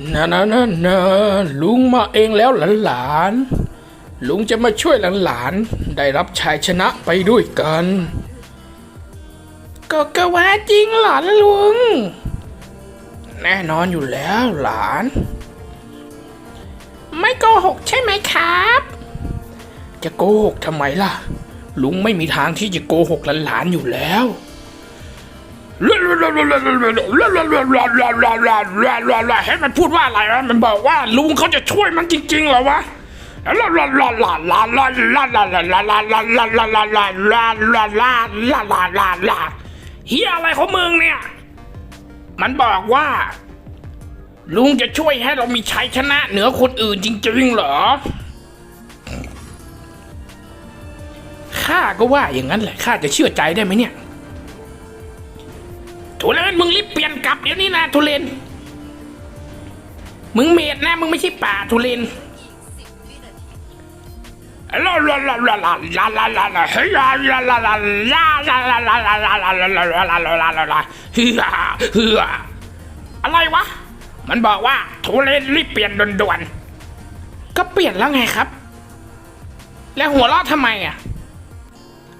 นะนะนะนะลุงมาเองแล้วหลานๆลุงจะมาช่วยหลานๆได้รับชัยชนะไปด้วยกัน ก็กะว่าจริงเหรอลุง แน่นอนอยู่แล้วหลาน ไม่โกหกใช่ไหมครับ จะโกหกทำไมล่ะ ลุงไม่มีทางที่จะโกหกหลานๆอยู่แล้ว ให้มันพูดว่าอะไรวะมันบอกว่าลุงเขาจะช่วยมันจริงๆเหรอวะเฮียอะไรของมึงเนี่ย มันบอกว่า ลุงจะช่วยให้เรามีชัยชนะเหนือคนอื่นจริงๆเหรอข้าก็ว่าอย่างนั้นแหละข้าจะเชื่อใจได้ไหมเนี่ย ทุเรนมึงรีบเปลี่ยนกลับเดี๋ยวนี้นะทุเรนมึงเมดนะมึงไม่ใช่ป่าทุเรนลาลาลาลาลาลาลาลาลาเฮ้ยลาลาลาลาลาลาลาลาลาลาลาลาลาลาลาลาลาลาลาเฮือเฮืออะไรวะ มันบอกว่าทุเรนรีบเปลี่ยนด่วนๆก็เปลี่ยนแล้วไงครับ แล้วหัวเราะทำไมอะ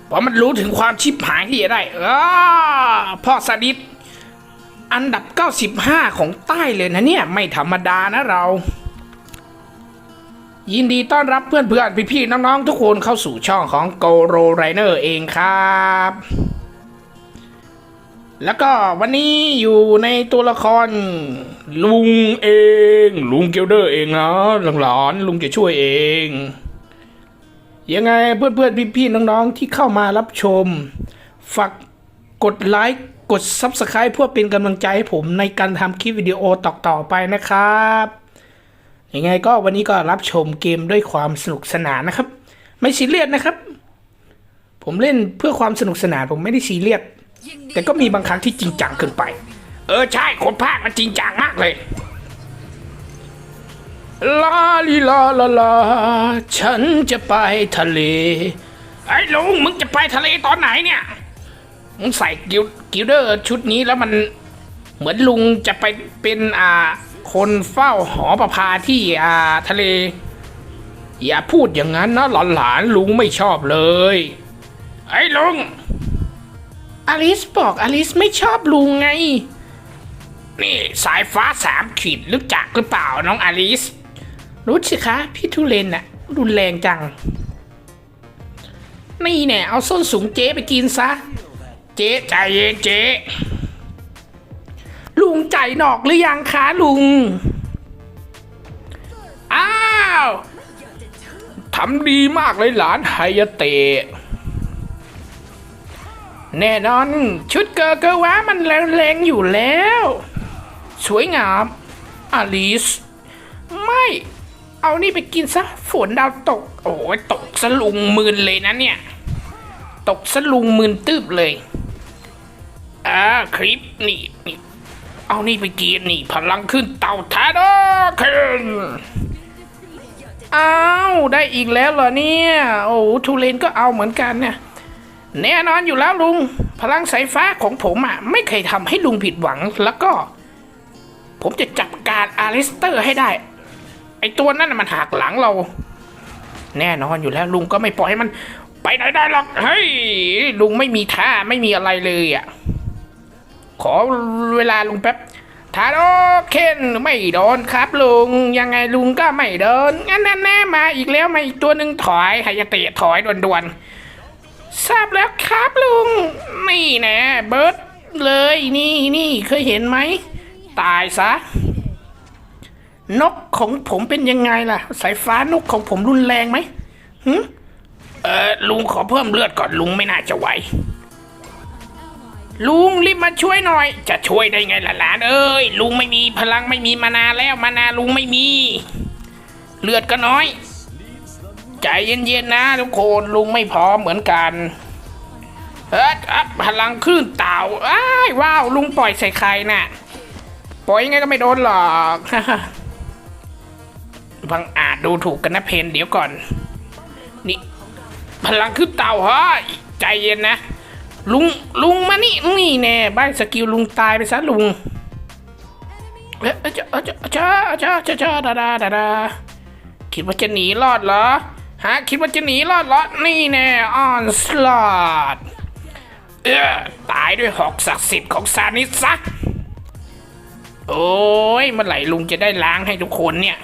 เพราะมันรู้ถึงความชิบหายที่จะได้เออพ่อสดิษ อันดับ 95 ของใต้เลยนะเนี่ย ไม่ธรรมดานะเรา ยินดีต้อนรับเพื่อนๆพี่ๆน้องๆ ทุกคนเข้าสู่ช่องของ Go r o r i n e r เองครับ แล้วก็วันนี้อยู่ในตัวละคร ลุงเอง ลุงเกลเดอร์เองนะหลานลุงจะช่วยเอง ยังไงเพื่อนๆพี่ๆน้องๆ ที่เข้ามารับชม ฝากกดไลค์ กด Subscribe เพื่อเป็นกำลังใจให้ผมในการทำคลิปวิดีโอต่อๆไปนะครับยังไงก็วันนี้ก็รับชมเกมด้วยความสนุกสนานนะครับ ไม่ซีเรียสนะครับ ผมเล่นเพื่อความสนุกสนานผมไม่ได้ซีเรียสแต่ก็มีบางครั้งที่จริงจังเกินไป เออใช่คนภาคมันจริงจังมากเลยลาลิลาลาลาฉันจะไปทะเลไอ้ลุงมึงจะไปทะเลตอนไหนเนี่ยมึงใส่กิล กิลเดอร์ชุดนี้แล้วมันเหมือนลุงจะไปเป็นอ่าคนเฝ้าหอประพาที่อ่าทะเล อย่าพูดอย่างนั้นนะหลานๆลุงไม่ชอบเลย ไอ้ลุงอลิสบอกอลิสไม่ชอบลุงไง นี่สายฟ้าสามขีดรู้จักหรือเปล่าน้องอลิส รู้สิคะ พี่ทุเรนน่ะ รุนแรงจัง นี่เนี่ยเอาส้นสูงเจ๊ไปกินซะ เจ๊ใจเย็นเจ๊ลุงใจนอกหรือยังคะลุง อ้าวทำดีมากเลยหลานไฮยเตะ แน่นอน ชุดเกอร์เกอร์ว้ามันแรงๆอยู่แล้ว สวยงามอลิส ไม่เอานี่ไปกินซะฝนดาวตก โอ้ยตกสลุงมืนเลยนะเนี่ย ตกสลุงมืนตืบเลย อ่าคลิปนี่นี่ เอานี่ไปกินนี่ พลังขึ้นเต่าทาโดเคนอ้าวได้อีกแล้วเหรอเนี่ย โอ้ทูเลนก็เอาเหมือนกันเนี่ยแน่นอนอยู่แล้วลุง พลังสายฟ้าของผมอะ ไม่เคยทำให้ลุงผิดหวังแล้วก็ ผมจะจับการอาริสเตอร์ให้ได้ ไอตัวนั้นมันหักหลังเรา แน่นอนอยู่แล้วลุงก็ไม่ปล่อยให้มัน ไปไหนได้หรอกเฮ้ยลุงไม่มีท่าไม่มีอะไรเลยอะ ขอเวลาลุงแป๊บทาโดเคนไม่โดนครับลุง ยังไงลุงก็ไม่โดนงั้นแน่ๆมาอีกแล้วมาอีกตัวหนึ่งถอยไฮยเตะถอยด่วนๆทราบแล้วครับลุง นี่แนะเบิร์ดเลยนี่นี่เคยเห็นไหม ตายซะ นกของผมเป็นยังไงล่ะ สายฟ้านกของผมรุนแรงไหมหึเออลุงขอเพิ่มเลือดก่อนลุงไม่น่าจะไหว ลุงรีบมาช่วยหน่อย จะช่วยได้ไงล่ะหลานเอ้ยลุงไม่มีพลังไม่มีมานาแล้วมานาลุงไม่มี เลือดก็น้อย ใจเย็นๆนะทุกคนลุงไม่พร้อมเหมือนกันเฮ้ยอัพพลังคลื่นเต่าอ้ายว้าวลุงปล่อยใส่ใครน่ะปล่อยยังไงก็ไม่โดนหรอกบังอาจดูถูกกันนะเพนเดี๋ยวก่อน นี่ พลังขึ้นเต่าเฮ้ยใจเย็นนะ ลุงลุงมานี่นี่แน่ใบสกิลลุงตายไปซะลุงเอ๊ะจ้าเจ้าเจ้าเจ้าจ้าจ้าดาดาดาดาคิดว่าจะหนีรอดเหรอฮะคิดว่าจะหนีรอดเหรอนี่แน่ออนสลอดเออตายด้วยหอกศักดิ์สิทธิ์ของซานิสซะโอ้ยเมื่อไหร่ลุงจะได้ล้างให้ทุกคนเนี่ย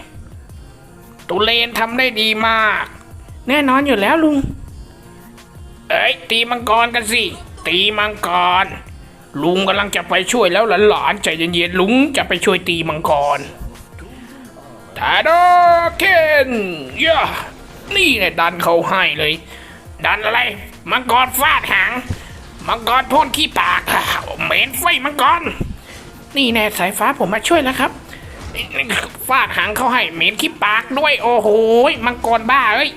ตุเลนทำได้ดีมาก แน่นอนอยู่แล้วลุง เอ้ยตีมังกรกันสิ ตีมังกร ลุงกำลังจะไปช่วยแล้วหลานๆใจเย็นๆลุงจะไปช่วยตีมังกรทาโดเคนย่านี่ไงดันเขาให้เลย ดันอะไร มังกรฟาดหาง มังกรพ่นขี้ปากเหม็นไฟมังกร นี่แน่สายฟ้าผมมาช่วยแล้วครับ ฟาดหางเขาให้เหม็นขี้ปากด้วยโอ้โหมังกรบ้าเอ้ย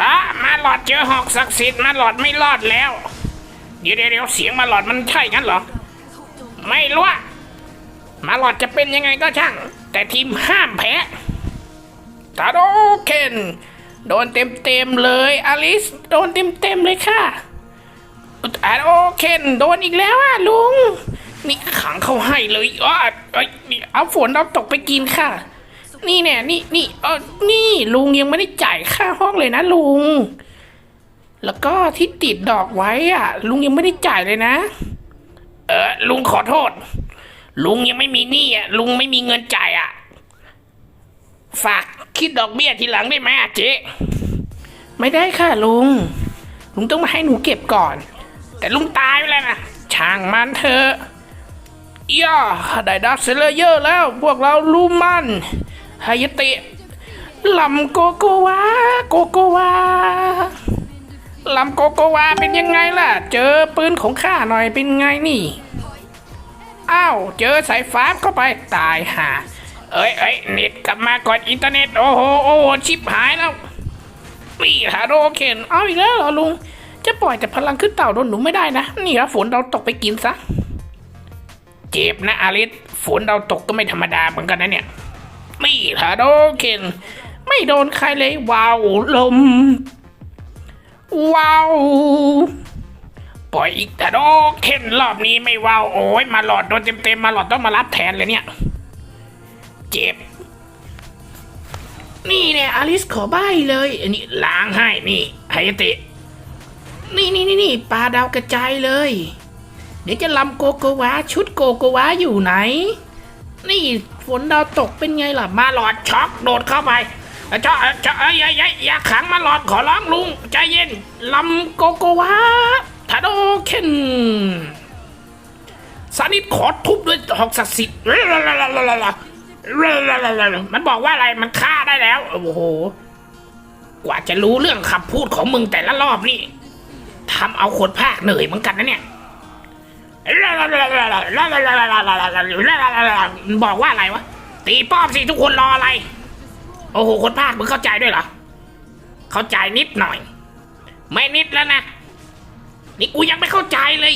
อะมาหลอดเจอหอกศักดิ์สิทธิ์มาหลอดไม่รอดแล้ว เดี๋ยวเดี๋ยวเสียงมาหลอดมันใช่งั้นเหรอ ไม่รู้มาหลอดจะเป็นยังไงก็ช่าง แต่ทีมห้ามแพ้ตาโดเคนโดนเต็มเต็มเลยอลิสโดนเต็มเต็มเลยค่ะตาโดเคนโดนอีกแล้วอะลุง นี่ขังเขาให้เลยอ๋อเอ้ยเอาฝนเอาตกไปกินค่ะ นี่แน่นี่นี่เออนี่ลุงยังไม่ได้จ่ายค่าห้องเลยนะลุง แล้วก็ที่ติดดอกไว้อะ ลุงยังไม่ได้จ่ายเลยนะ เออลุงขอโทษ ลุงยังไม่มีหนี้อะ ลุงไม่มีเงินจ่ายอะ ฝากคิดดอกเบี้ยทีหลังได้ไหมเจ๊ไม่ได้ค่ะลุง ลุงต้องมาให้หนูเก็บก่อน แต่ลุงตายไปแล้วนะช่างมันเถอะย่าได้ดักเซเลเยอร์แล้ว พวกเรารู้มันไฮายาเตะลำโกโกวาโกโกวา ลำโกโกวาเป็นยังไงล่ะ เจอปืนของข้าหน่อยเป็นไงนี่อ้าวเจอสายฟ้าเข้าไปตายห่าเอ้ยเอ้ยเน็ตกลับมาก่อนอินเทอร์เน็ตโอ้โหโอ้โหชิบหายแล้วนี่ฮาโดเคนเอาอีกแล้วเหรอลุง จะปล่อยแต่พลังขึ้นเต่าโดนหนูไม่ได้นะ นี่ครับฝนเราตกไปกินซะ เจ็บนะอาริสฝนเราตกก็ไม่ธรรมดาเหมือนกันนะเนี่ยนี่ฮาโดเคนไม่โดนใครเลยว้าวลม ว้าวปล่อยอีกแต่โดเข็นรอบนี้ไม่ว้าวโอ้ยมาหลอดโดนเต็มๆมาหลอดต้องมารับแทนเลยเนี่ย เจ็บ นี่เนี่ยอลิสขอใบเลย อันนี้ล้างให้นี่ไฮเตะนี่นี่นี่นี่ปลาดาวกระจายเลย เดี๋ยวจะลำโกโกวาชุดโกโกวาอยู่ไหน นี่ฝนดาวตกเป็นไงล่ะ มาหลอดช็อกโดดเข้าไป เจ้าเจ้าเอ้ยอย่าอย่าอย่าขังมาหลอดขอร้องลุงใจเย็นลำโกโกวาทาโดเคนสานิทขอทุบด้วยหอกศักดิ์สิทธิ์มันบอกว่าอะไรมันฆ่าได้แล้ว โอ้โห กว่าจะรู้เรื่องคำพูดของมึงแต่ละรอบนี่ทำเอาคนภาคเหนื่อยเหมือนกันนะเนี่ยบอกว่าอะไรวะ ตีป้อมสิทุกคนรออะไร โอ้โห คนภาคมึงเข้าใจด้วยเหรอ เข้าใจนิดหน่อย ไม่นิดแล้วนะ นี่กูยังไม่เข้าใจเลย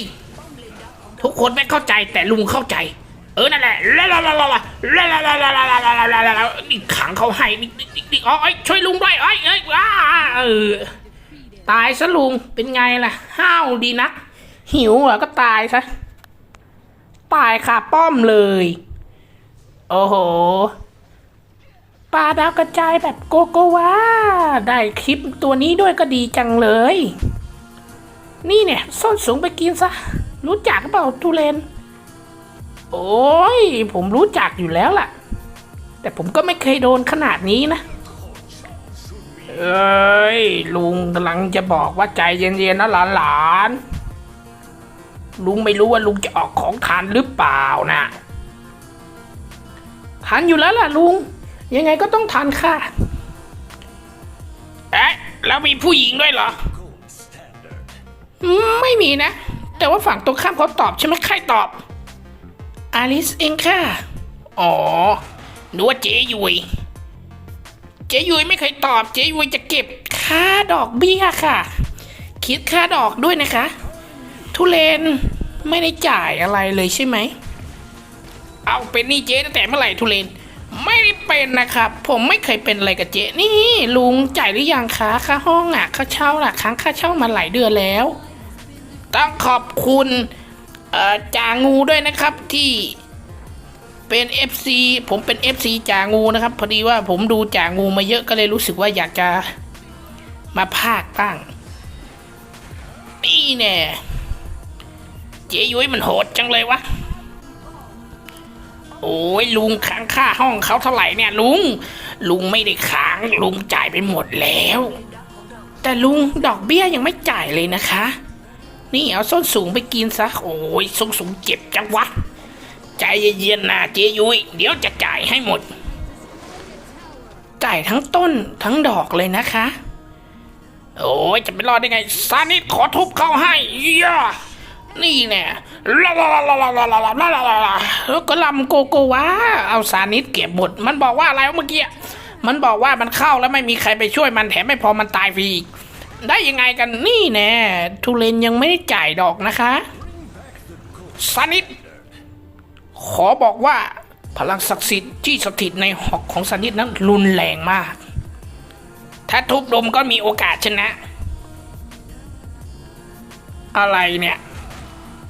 ทุกคนไม่เข้าใจแต่ลุงเข้าใจ เออ นั่นแหละนี่ขังเขาให้นี่นี่อ๋อช่วยลุงด้วยเอ้ยเอ้ยว้าเออ ตายซะลุง เป็นไงล่ะ ห้าวดีนัก หิวเหรอก็ตายซะ ตายค่ะป้อมเลย โอ้โห ปลาดาวกระจายแบบโกโกวาได้คลิปตัวนี้ด้วยก็ดีจังเลย นี่เนี่ยส้นสูงไปกินซะ รู้จักเปล่าทุเรนโอ้ย ผมรู้จักอยู่แล้วล่ะ แต่ผมก็ไม่เคยโดนขนาดนี้นะ เอ้ย ลุงกำลังจะบอกว่าใจเย็นๆนะหลานๆลุงไม่รู้ว่าลุงจะออกของทานหรือเปล่านะทานอยู่แล้วล่ะลุง ยังไงก็ต้องทานค่ะเอ๊ะแล้วมีผู้หญิงด้วยเหรออืมไม่มีนะ แต่ว่าฝั่งตรงข้ามเขาตอบใช่ไหมใครตอบ อลิสเองค่ะ อ๋อนึกว่าเจ๊ยุยเจ๊ยุยไม่เคยตอบ เจ๊ยุยจะเก็บค่าดอกเบี้ยค่ะ คิดค่าดอกด้วยนะคะ ทุเรนไม่ได้จ่ายอะไรเลยใช่ไหม เอาเป็นหนี่เจ๊ตั้งแต่เมื่อไหร่ทุเรน ไม่ได้เป็นนะครับ ผมไม่เคยเป็นอะไรกับเจ๊นี่ ลุงจ่ายหรือยังคะค่าห้องอะค่าเช่าล่ะค้างค่าเช่ามาหลายเดือนแล้ว ต้องขอบคุณเอ่อจางูด้วยนะครับที่เป็น FC ผมเป็น FC จ่างูนะครับ พอดีว่าผมดูจ่างูมาเยอะก็เลยรู้สึกว่าอยากจะมาภาคบ้างนี่แน่เจ๊ยุ้ยมันโหดจังเลยวะ โอ้ยลุงค้างค่าห้องเขาเท่าไหร่เนี่ยลุง ลุงไม่ได้ค้างลุงจ่ายไปหมดแล้ว แต่ลุงดอกเบี้ยยังไม่จ่ายเลยนะคะ นี่เอาส้นสูงไปกินซะโอ้ยส้นสูงเจ็บจังวะใจเย็นๆนะเจยุ้ยเดี๋ยวจะจ่ายให้หมด จ่ายทั้งต้นทั้งดอกเลยนะคะ โอ้ยจะไปรอดได้ไงซานิดขอทุบเข้าให้ย่า นี่แน่ลาลาลาลาลาลาลาลาลาลาก็ลำโกโกวาเอาซานิดเก็บหมดมันบอกว่าอะไรเมื่อกี้มันบอกว่ามันเข้าแล้วไม่มีใครไปช่วยมันแถมไม่พอมันตายฟรีอีกได้ยังไงกันนี่แน่ทุเรนยังไม่ได้จ่ายดอกนะคะซานิดขอบอกว่าพลังศักดิ์สิทธิ์ที่สถิตในหอกของซานิดนั้นรุนแรงมาก ถ้าทุบลมก็มีโอกาสชนะ อะไรเนี่ย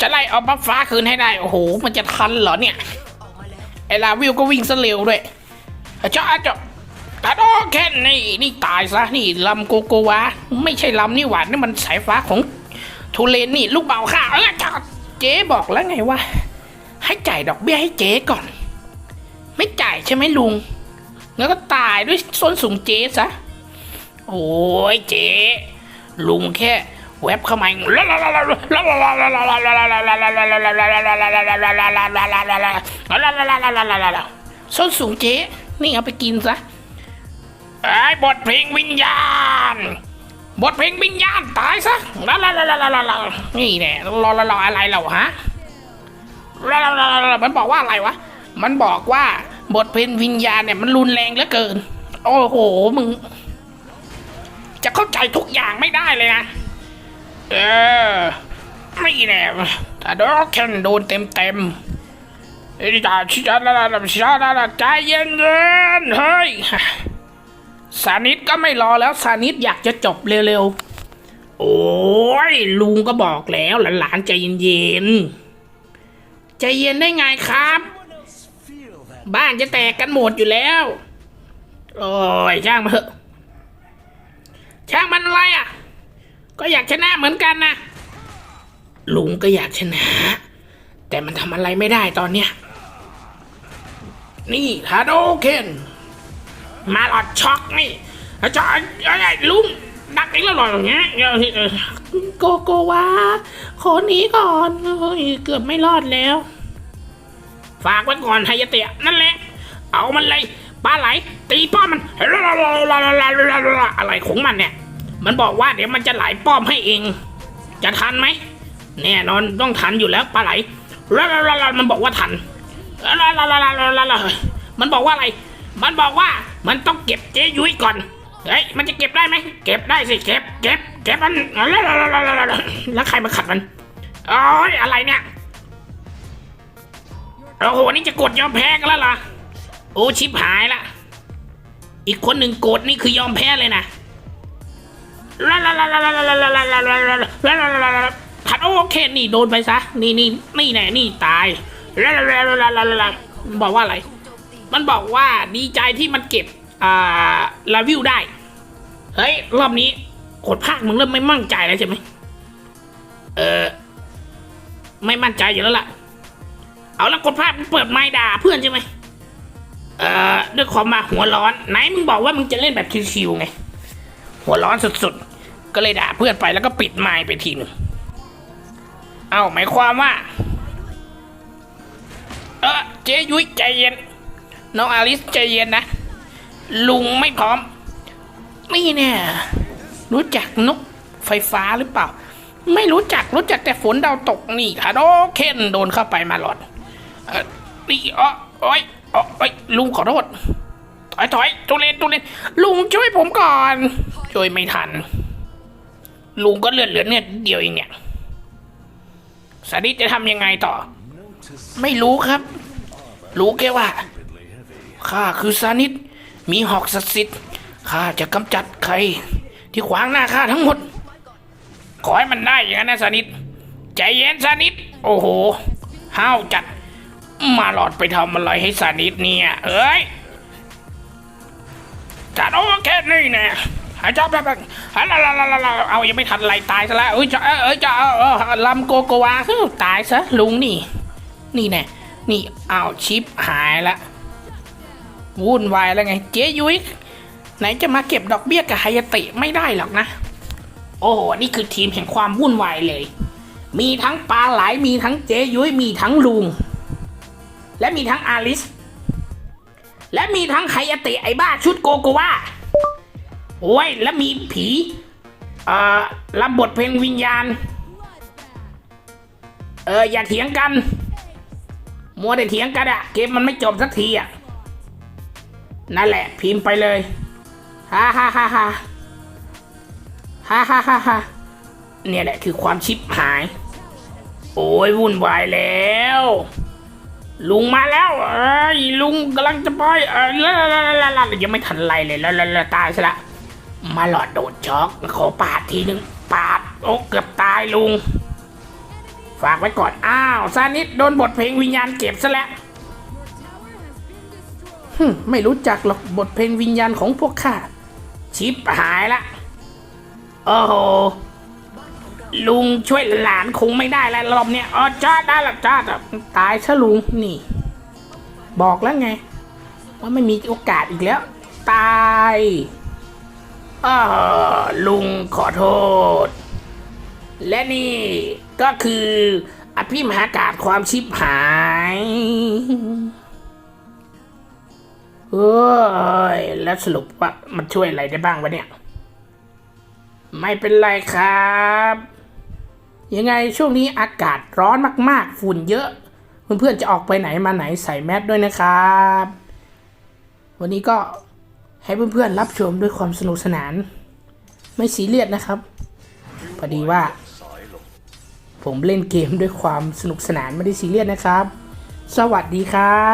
จะไล่เอาบัฟฟ้าคืนให้ได้ โอ้โห มันจะทันเหรอเนี่ย ไอลาวิวก็วิ่งซะเร็วด้วยเจ้าเจ้าถัดโอเคนี่นี่ตายซะ นี่ลำโกโกวาไม่ใช่ลำนี่หวานนี่มันสายฟ้าของทุเรนนี่ ลูกเบาข้าเออเจ๊บอกแล้วไงว่า ให้จ่ายดอกเบี้ยให้เจ๊ก่อน ไม่จ่ายใช่ไหมลุง แล้วก็ตายด้วยส้นสูงเจ๊ซะ โอ้ยเจ๊ลุงแค่ แวบเข้ามาส้นสูงเจ๊นี่เอาไปกินซะไอ้บทเพลงวิญญาณ บทเพลงวิญญาณตายซะลาลาลาลาลาลานี่แน่รอรอรออะไรเราฮะลาลาลาลามันบอกว่าอะไรวะ มันบอกว่าบทเพลงวิญญาณเนี่ยมันรุนแรงเหลือเกิน โอ้โหมึง จะเข้าใจทุกอย่างไม่ได้เลยนะ เออไม่แน่แต่ดอกแคนโดนเต็มเต็มไอ้จ่าชิจาลาลาชิจาลลาใจเย็นเย็นเฮ้ยสานิดก็ไม่รอแล้วสานิดอยากจะจบเร็วๆ โอ้ยลุงก็บอกแล้วหลานๆใจเย็นๆ ใจเย็นได้ไงครับ บ้านจะแตกกันหมดอยู่แล้ว โอ้ยช่างมันเถอะช่างมันอะไรอะ ก็อยากชนะเหมือนกันนะลุงก็อยากชนะ แต่มันทำอะไรไม่ได้ตอนเนี้ย นี่ฮาโดเคนมาหลอดช็อกนี่อาจารย์ไอ้ลุงดักอีกแล้วหรออย่างเงี้ยเออโกโกวาขอหนีก่อนเฮ้ยเกือบไม่รอดแล้ว ฝากไว้ก่อนไฮยะเตะนั่นแหละ เอามันเลยปลาไหล ตีป้อมมันอะไรของมันเนี่ย มันบอกว่าเดี๋ยวมันจะไหลป้อมให้เอง จะทันไหมแน่นอนต้องทันอยู่แล้วปลาไหลลาลามันบอกว่าทันลาลาลาลาลาลามันบอกว่าอะไร มันบอกว่ามันต้องเก็บเจยุ้ยก่อนเฮ้ยมันจะเก็บได้ไหมเก็บได้สิเก็บเก็บเก็บมันลาลาลาลาลาแล้วใครมาขัดมันโอ้ยอะไรเนี่ยโอ้โหนี่จะกดยอมแพ้กันแล้วเหรอโอ้ชิบหายละอีกคนหนึ่งโกดนี่คือยอมแพ้เลยนะ ลาลาลาลาลาลาลาลาลาลาลาลาลาผัดโอเคนี่โดนไปซะ นี่นี่นี่แน่นี่ตายลาลาลาลาลาลาลามันบอกว่าอะไร มันบอกว่าดีใจที่มันเก็บอ่าลาวิวได้ เฮ้ย รอบนี้กดภาคมึงเริ่มไม่มั่นใจแล้วใช่ไหมเออ ไม่มั่นใจอยู่แล้วล่ะ เอาแล้วกดภาพมึงเปิดไม้ด่าเพื่อนใช่ไหมเอ่อด้วยความมาหัวร้อน ไหนมึงบอกว่ามึงจะเล่นแบบชิวๆไง หัวร้อนสุดๆ ก็เลยด่าเพื่อนไปแล้วก็ปิดไม้ไปทีหนึงเอ้าหมายความว่า เออเจ๊ยุ้ยใจเย็น น้องอาลิสใจเย็นนะ ลุงไม่พร้อม นี่เนี่ย รู้จักนกไฟฟ้าหรือเปล่า ไม่รู้จักรู้จักแต่ฝนดาวตกนี่ค่ะโดเคนโดนเข้าไปมาหลอดอนี่อ๋อโอ้ยอ๋อโอ้ยลุงขอโทษถอยถอยตุเรนตุเรนลุงช่วยผมก่อน ช่วยไม่ทัน ลุงก็เลือดเหลือเนี่ยเดียวเองเนี่ยสานิจะทำยังไงต่อ ไม่รู้ครับ รู้แค่ว่าข้าคือสานิทมีหอกศักดิ์สิทธิ์ข้าจะกำจัดใคร ที่ขวางหน้าข้าทั้งหมด ขอให้มันได้อย่างนั้นนะสานิทใจเย็นสานิทโอ้โหห้าวจัด มาหลอดไปทำอะไรให้สานิทเนี่ย เอ้ยจัดโอเคนี่แน่ จแบบแบบฮัลลาลาลาลาลาเอายังไม่ทันไรตายซะแล้วเอ้ยจะเอ้ยเอ้ยจะเออเออลำโกโกวาฮึตายซะลุงนี่ นี่แน่นี่เอาชิปหายละวุ่นวายแล้วไง เจ๊ยุ้ยไหนจะมาเก็บดอกเบี้ยกับไฮยาเตะไม่ได้หรอกนะ โอ้โหนี่คือทีมแห่งความวุ่นวายเลย มีทั้งปลาไหลมีทั้งเจ๊ยุ้ยมีทั้งลุง และมีทั้งอาลิส และมีทั้งไฮยาเตะไอ้บ้าชุดโกโกวา โอ้ยแล้วมีผีเอ่อรำบทเพลงวิญญาณ เอออย่าเถียงกัน มัวแต่เถียงกันอะเกมมันไม่จบสักทีอะนั่นแหละ พิมพ์ไปเลยฮ่าฮ่าฮ่าฮ่าฮ่าฮ่าฮ่าเนี่ยแหละคือความชิบหาย โอ้ยวุ่นวายแล้ว ลุงมาแล้ว เอ้ยลุงกำลังจะปล่อยเออละละละละยังไม่ทันไรเลยละละละตายซะละ มาหลอดโดดช็อกขอปาดทีหนึ่งปาด โอ้เกือบตายลุง ฝากไว้ก่อน อ้าวซานิดโดนบทเพลงวิญญาณเก็บซะแล้วฮึ่มไม่รู้จักหรอกบทเพลงวิญญาณของพวกข้าชิปหายละ โอ้โห ลุงช่วยหลานคงไม่ได้แล้วรอบเนี้ยอ๋อจ้าได้ละจ้าแต่ตายซะลุงนี่ บอกแล้วไง ว่าไม่มีโอกาสอีกแล้ว ตาย ออลุงขอโทษ และนี่ก็คืออภิมหากาศความชิบหายเฮ้ยแล้วสรุปว่ามันช่วยอะไรได้บ้างวะเนี่ย ไม่เป็นไรครับ ยังไงช่วงนี้อากาศร้อนมาก ๆ ฝุ่นเยอะ เพื่อนๆจะออกไปไหนมาไหนใส่แมสด้วยนะครับ วันนี้ก็ ให้เพื่อนๆรับชมด้วยความสนุกสนาน ไม่ซีเรียสนะครับ พอดีว่า ผมเล่นเกมด้วยความสนุกสนานไม่ได้ซีเรียสนะครับ สวัสดีครับ